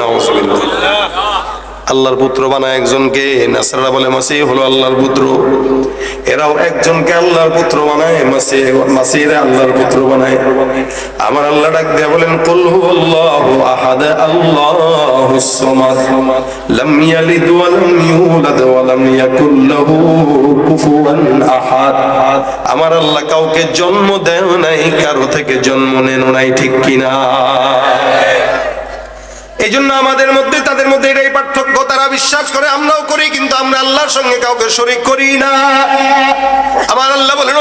নাউজুবিল্লাহ আল্লাহর পুত্র বানায় একজনকে নাসারা বলে মাসি হলো আল্লাহর পুত্র। এরাও একজনকে আল্লাহর পুত্র বানায় মাসি মাসিরা আল্লাহর পুত্র বানায়। আমার আল্লাহ ডাক দিয়ে বলেন, কুল হুয়াল্লাহু আহাদ আল্লাহুস সামাদ। লাম ইয়ালিদ ওয়া লাম ইউলাদ ওয়া লাম ইয়াকুল লাহু কুফুয়ান আহাদ। আমার আল্লাহ কাউকে জন্ম দেয় নাই, কারও থেকে জন্ম নেন নাই, ঠিক কিনা? এই জন্য আমাদের মধ্যে, তাদের মধ্যে এটাই পার্থক্য। তারা বিশ্বাস করে, আমরাও করি, কিন্তু আমরা আল্লাহর সঙ্গে কাউকে শরিক করি না। আমার আল্লাহ বলেন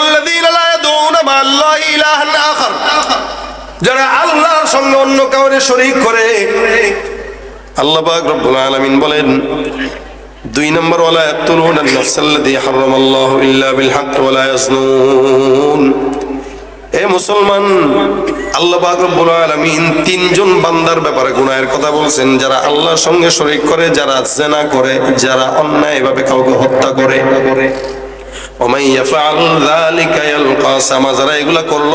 যারা আল্লাহর সঙ্গে অন্য কাউরে শরিক করে, আল্লাহ বলেন, দুই নম্বর এ মুসলমান, আল্লাহ রব্বুল আলামিন তিনজন বান্দার ব্যাপারে গুনাহের কথা বলছেন, যারা আল্লাহর সঙ্গে শরীক করে, যারা জেনা করে, যারা অন্যায়ভাবে কাউকে হত্যা করে। এগুলা করল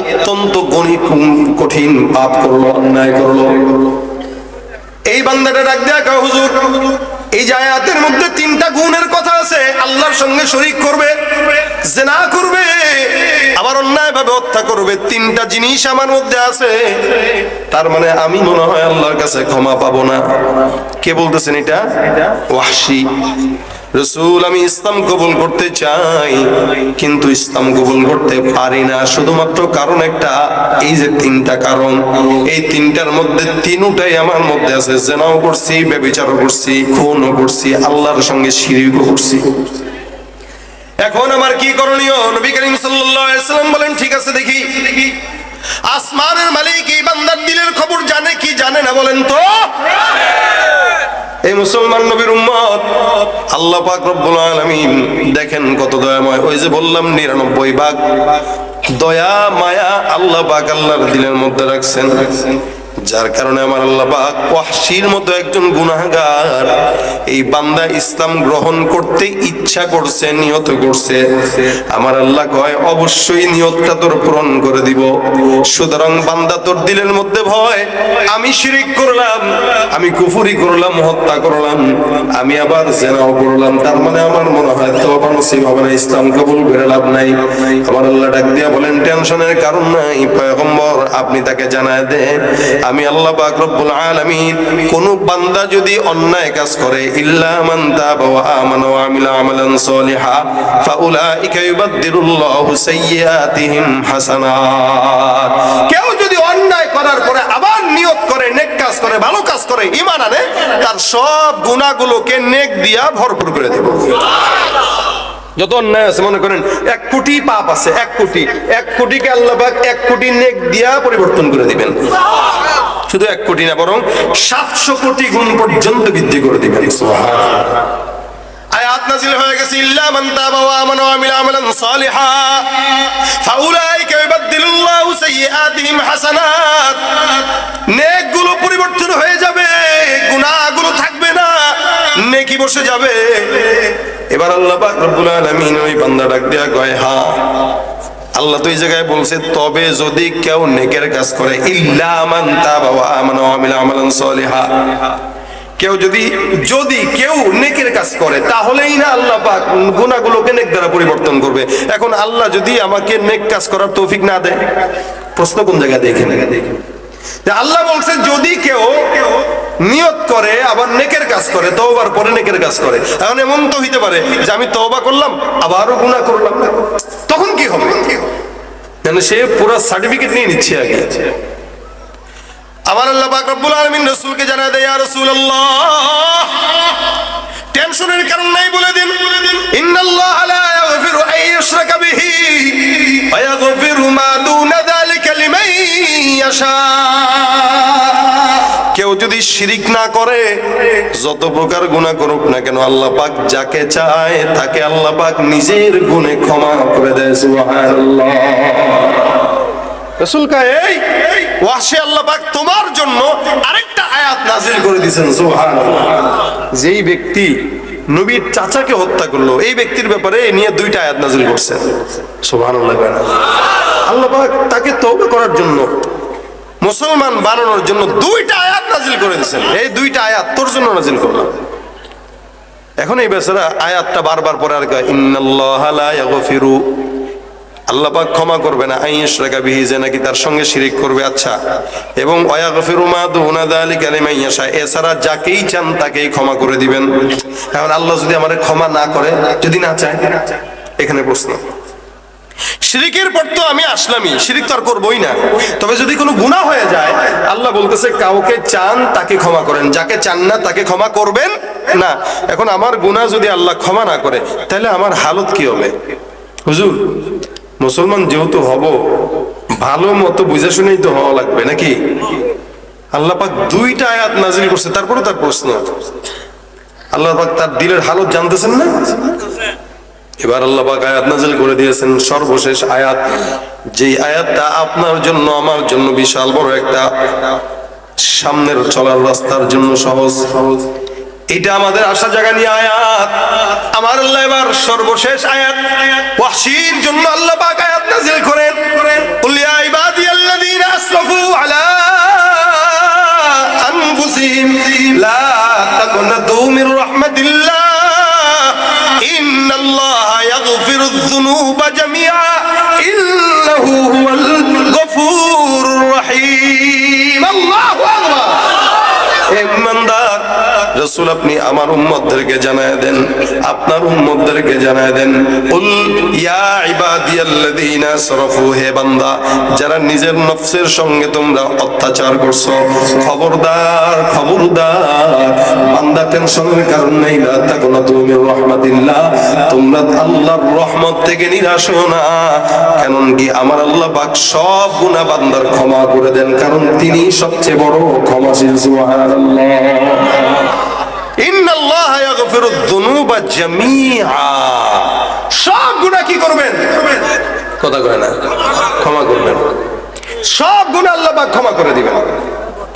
অত্যন্ত কঠিন করল, অন্যায় করল। এই বান্দাটা ডাক দেয়া হুজুর। এই জায়াতের মধ্যে তিনটা গুণের কথা আছে, আল্লাহর সঙ্গে শরিক করবে, জেনা করবে, আবার অন্যায় ভাবে হত্যা করবে, তিনটা জিনিস আমার মধ্যে আছে। তার মানে আমি মনে হয় আল্লাহর কাছে ক্ষমা পাবো না। কে বলতেছেন এটা? ওয়াহশি। রসুল, আমি ইসলাম কবুল করতে চাই, কিন্তু ইসলাম কবুল করতে পারি না। শুধুমাত্র কারণ একটা, এই যে তিনটা কারণ, এই তিনটার মধ্যে তিনটাই আমার মধ্যে আছে। জেনাও করছি, ব্যবিচারও করছি, খুনও করছি, আল্লাহর সঙ্গে শিরিকও করছি। এখন আমার কি করণীয়? নবী করিম সাল্লাম বলেন, ঠিক আছে দেখি দেখি। আসমানের মালিক এই বান্দার দিলের খবর জানে কি জানে না বলেন তো? এই মুসলমান নবীর উম্মত, আল্লাহ পাক রব্বুল আলামিন দেখেন কত দয়াময়। ওই যে বললাম 99 ভাগ। দয়া, মায়া আল্লাহ পাক আল্লাহর দিলের মধ্যে রাখছেন। যার কারণে আমার আল্লাহ পাক ওয়াহশির মতো একজন গুনাহগার। এই বান্দা ইসলাম গ্রহণ করতে ইচ্ছা করছে নিয়ত করছে। আমার আল্লাহ কয়, অবশ্যই নিয়তটা তোর পূরণ করে দিব। সুতরাং বান্দা তোর দিলের মধ্যে ভয়, আমি শিরিক করলাম, আমি কুফুরি করলাম, হত্যা করলাম, আমি আবার জেনাও করলাম। তার মানে আমার মনে হয় তো নসিব হবে না, ইসলাম কবুল করে লাভ নাই। আমার আল্লাহ ডাক দিয়া বলেন, টেনশনের কারণ নাই আপনি তাকে জানায় দেন আমি আল্লাহ পাক রব্বুল আলামিন, কোন বান্দা যদি অন্যায় কাজ করে, ইল্লা মান তাবা ওয়া আমানা ওয়া আমিলা আমালান সলিহা, ফাউলাইকা ইউবাদদিরুল্লাহু সাইয়্যাতিহিম হাসানাত। কেউ যদি অন্যায় করার পরে আবার নিয়ত করে, নেক কাজ করে, ভালো কাজ করে, ঈমান আনে, তার সব গুনাহগুলোকে নেক দিয়া ভরপুর করে দেব। যত অন্যায় আছে, মনে করেন, এক কোটি পাপ আছে, এক কোটি। এক কোটিকে আল্লাহ এক কোটি নেক দিয়া পরিবর্তন করে দিবেন। শুধু এক কোটি না, বরং সাতশো কোটি গুণ পর্যন্ত বৃদ্ধি করে দিবেন। পরিবর্তন হয়ে যাবে না নেকি বসে যাবে। এবার আল্লাহ পাক রব্বুল আলামিন ওই বান্দা ডাক দিয়া কয়, হা, আল্লাহ তো এই জায়গায় বলছে, তবে যদি কেউ নেকের কাজ করে, ইল্লা মান কেউ যদি যদি কেউ নেকের কাজ করে, তাহলেই না আল্লাহ পাক গুনাহগুলোকে নেক দ্বারা পরিবর্তন করবে। এখন আল্লাহ যদি আমাকে নেক কাজ করার তৌফিক না দেয়, প্রশ্ন কোন জায়গায় দেখেন? যে আল্লাহ বলছে, যদি কেউ নিয়ত করে, আবার নেকের কাজ করে, তওবার পরে নেকের কাজ করে এখন এমন তো হইতে পারে যে আমি তওবা করলাম, আবারও গুনাহ করলাম। তখন কি হবে? সে পুরো সার্টিফিকেট নিয়ে নিচ্ছে আগে। আমার আল্লাহ পাক রব্বুল দেয় টেনশনের কারণ নাই বলে দিন। ইন্নাল্লাহ লা ইয়াগফিরু আন বিহি কেউ যদি শিরিক না করে, যত প্রকার গুনাহ করুক না কেন, আল্লাহ পাক যাকে চায় তাকে আল্লাহ পাক নিজের গুণে ক্ষমা করে দেয় আল্লাহ আয়াত করে যেই ব্যক্তি নবীর চাচাকে হত্যা করল, এই ব্যক্তির ব্যাপারে নিয়ে দুইটা আয়াত করছেন তাকে তওবা করার জন্য মুসলমান বানানোর জন্য দুইটা আয়াত নাজিল করে দিয়েছেন। এই দুইটা আয়াত তোর জন্য নাজিল করলাম। এখন এই বেচারা আয়াতটা বারবার পরে আর কয়, ইন্নাল্লাহা লা ইয়াগফিরু। আল্লাহ পাক ক্ষমা করবে না। আইস রাখা বিহি যে নাকি তার সঙ্গে শিরিক করবে। আচ্ছা এবং অয়াগফিরু মা দুনা যালিকা লিমান ইয়াশা এছাড়া যাকেই চান তাকেই ক্ষমা করে দিবেন। এখন আল্লাহ যদি আমারে ক্ষমা না করে, যদি না চায়, এখানে প্রশ্ন। শিরিকের পর তো আমি আসলামই, শিরিক তো আর করবোই না। তবে যদি কোনো গুনাহ হয়ে যায়, আল্লাহ বলতেছে, কাউকে চান তাকে ক্ষমা করেন, যাকে চান না তাকে ক্ষমা করবেন না। এখন আমার গুনাহ যদি আল্লাহ ক্ষমা না করে, তাহলে আমার হালত কি হবে? হুজুর, মুসলমান যেহেতু হব, ভালো মতো বুঝে শুনেই তো হওয়া লাগবে, নাকি? আল্লাহ পাক দুইটা আয়াত নাজিল করছে তারপরে তার প্রশ্ন। আল্লাহ পাক তার দিলের হালত জানতেছেন না? এবার আল্লাহ আয়াত নাজিল করে দিয়েছেন, সর্বশেষ আয়াত। যেই আয়াতটা আপনার জন্য, আমার জন্য বিশাল বড় একটা সামনের চলার রাস্তার জন্য সহজ। সহজ এটা আমাদের আশা জায়গা নিয়ে আয়াত। আমার আল্লাহ এবার সর্বশেষ আয়াত। ওয়াহশির জন্য আল্লাহ পাক আয়াত নাজিল করেন। কুল ইয়া ইবাদিয়াল্লাযীনা আসরাফু আলা আনফুসিহিম, লা তাকুনাতু মির রাহমাতিল্লাহ, ইন্নাল্লাহা ইয়াগফিরুয যুনুবা জামিআ ইন্নাহু হুয়াল গফুরুর রহিম আল্লাহু আকবার হে ইমানদার রসুল আপনি আমার উম্মতদেরকে জানায় দেন, আপনার উম্মতদেরকে জানায় দেন। কুল ইয়া ইবাদিয়াল্লাযীনা সরফু হে বান্দা, যারা নিজের নফসের সঙ্গে তোমরা অত্যাচার করছ, খবরদার খবরদার, বান্দা টেনশনের কারণ নেই না তাকুনা তুমি রহমাতিল্লাহ, তোমরা আল্লাহর রহমত থেকে নিরাশ হও না কারণ কি আমার আল্লাহ পাক সব গুনাহ বান্দার ক্ষমা করে দেন, কারণ তিনি সবচেয়ে বড় ক্ষমাশীল, সুবহানাল্লাহ। ইন্নাল্লাহা ইয়াগফিরু যুনুবা জামিআ। সব গুনাহ কি করবেন? কথা কয় না। ক্ষমা করবেন। সব গুনাহ আল্লাহ পাক ক্ষমা করে দিবেন।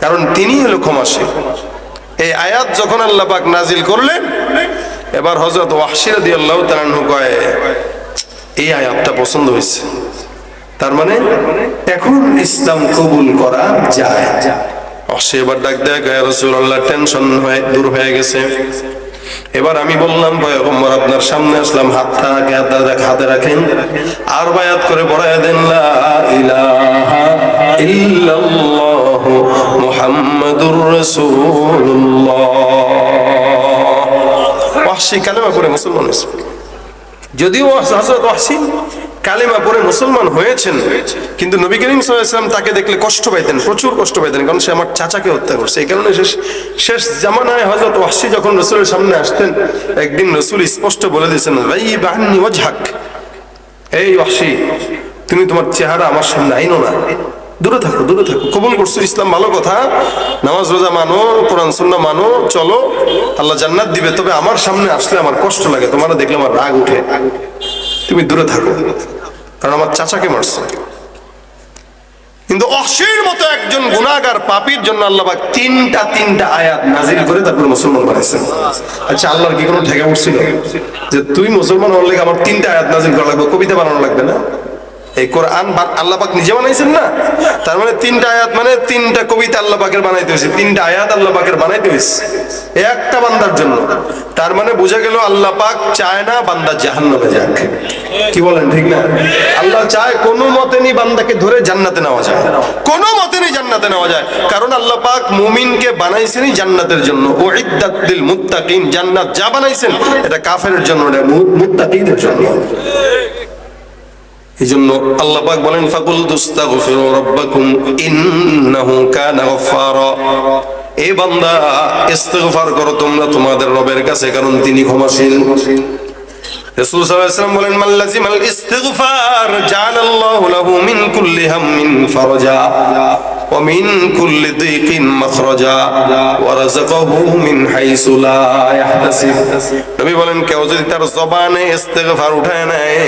কারণ তিনি হলো ক্ষমাশীল। এই আয়াত যখন আল্লাহ পাক নাজিল করলেন এবার হযরত ওয়াহশী রাদিয়াল্লাহু তাআলা কয় এই আয়াতটা পছন্দ হয়েছে। তার মানে এখন ইসলাম কবুল করা যায়। সে এবার ডাক দেয় রসুল্লাহ টেনশন হয়ে, দূর হয়ে গেছে। এবার আমি বললাম পয়গম্বর আপনার সামনে আসলাম, হাতটা হাতে হাতে রাখেন। আর বায়াত করে পড়ায় দেন, লা ইলাহা ইল্লাল্লাহু মুহাম্মাদুর রাসূলুল্লাহ। মুসলমান যদিও হযরত ওয়াহশী কালেমা পরে মুসলমান হয়েছেন, কিন্তু নবী করিম সাল্লাল্লাহু তাকে দেখলে কষ্ট পাইতেন, প্রচুর কষ্ট পাইতেন, কারণ সে আমার চাচাকে হত্যা করছে। এই কারণে শেষ শেষ জামানায় হযরত ওয়াহশী যখন রসুলের সামনে আসতেন, একদিন রসুল স্পষ্ট বলে দিয়েছেন ভাই বাহান্নি ওয়াজহাক। এই ওয়াহশী, তুমি তোমার চেহারা আমার সামনে আইনো না। দূরে থাকো দূরে থাকো। কবুল করছ, ইসলাম ভালো কথা। নামাজ, রোজা মানো, কোরআন, সুন্নাহ মানো, চলো। আল্লাহ জান্নাত দিবে, তবে আমার সামনে আসলে আমার কষ্ট লাগে তোমার দেখলে আমার রাগ উঠে। তুমি দূরে থাকো। কারণ আমার চাচাকে মারছে। কিন্তু অসীর মতো একজন গুণাগার পাপির জন্য আল্লাহ তিনটা তিনটা আয়াত নাজিল করে তারপর মুসলমান বানাইছেন আচ্ছা আল্লাহর কি কোনো ঠেকা উঠছিল? যে তুই মুসলমান হওয়ার লেগে আমার তিনটা আয়াত নাজিল করা লাগবে, কবিতা বানানো লাগবে না? এই কোরআন বা- আল্লাহ পাক নিজে বানাইছেন না? তার মানে তিনটা আয়াত মানে তিনটা কবিতা আল্লাহ পাকের বানাইতে হয়েছে। তিনটা আয়াত আল্লাহ পাকের বানাইতে হয়েছে। একটা বান্দার জন্য। তার মানে বোঝা গেল আল্লাহ পাক চায় না বান্দা জাহান্নামে যাক। কি বলেন, ঠিক না? আল্লাহ চায় কোনো মতেনি বান্দাকে ধরে জান্নাতে নেওয়া যায়। কোনো মতেনি জান্নাতে নেওয়া যায়। কারণ আল্লাহ পাক মুমিনকে বানাইছেনই জান্নাতের জন্য। ও ইদ্দাতিল মুত্তাকিন। জান্নাত যা বানাইছেন, এটা কাফের জন্য এটা মুত্তাকিদের জন্য। এই জন্য বলেন ফাকুল করো তোমরা তোমাদের রবের কাছে কারণ তিনি উঠায় নেয়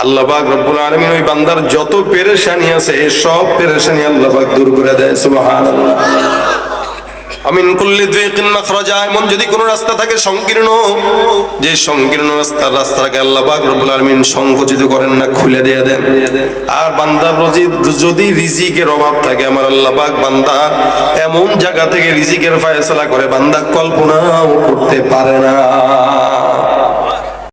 আল্লাহ পাক রব্বুল আলামিন ওই বান্দার যত পেরেশানি আছে সব পেরেশানি আল্লাহ পাক দূর করে দেয় মাখরাজা, এমন যদি কোনো রাস্তা থাকে সংকীর্ণ, যে সংকীর্ণ রাস্তা রাস্তাটাকে আল্লাহ পাক রব্বুল আলামিন সংকুচিত করেন না, খুলে দেন। আর যদি অভাব থাকে, আমার বান্দা এমন জায়গা থেকে ফয়সালা করে কল্পনাও করতে পারে না।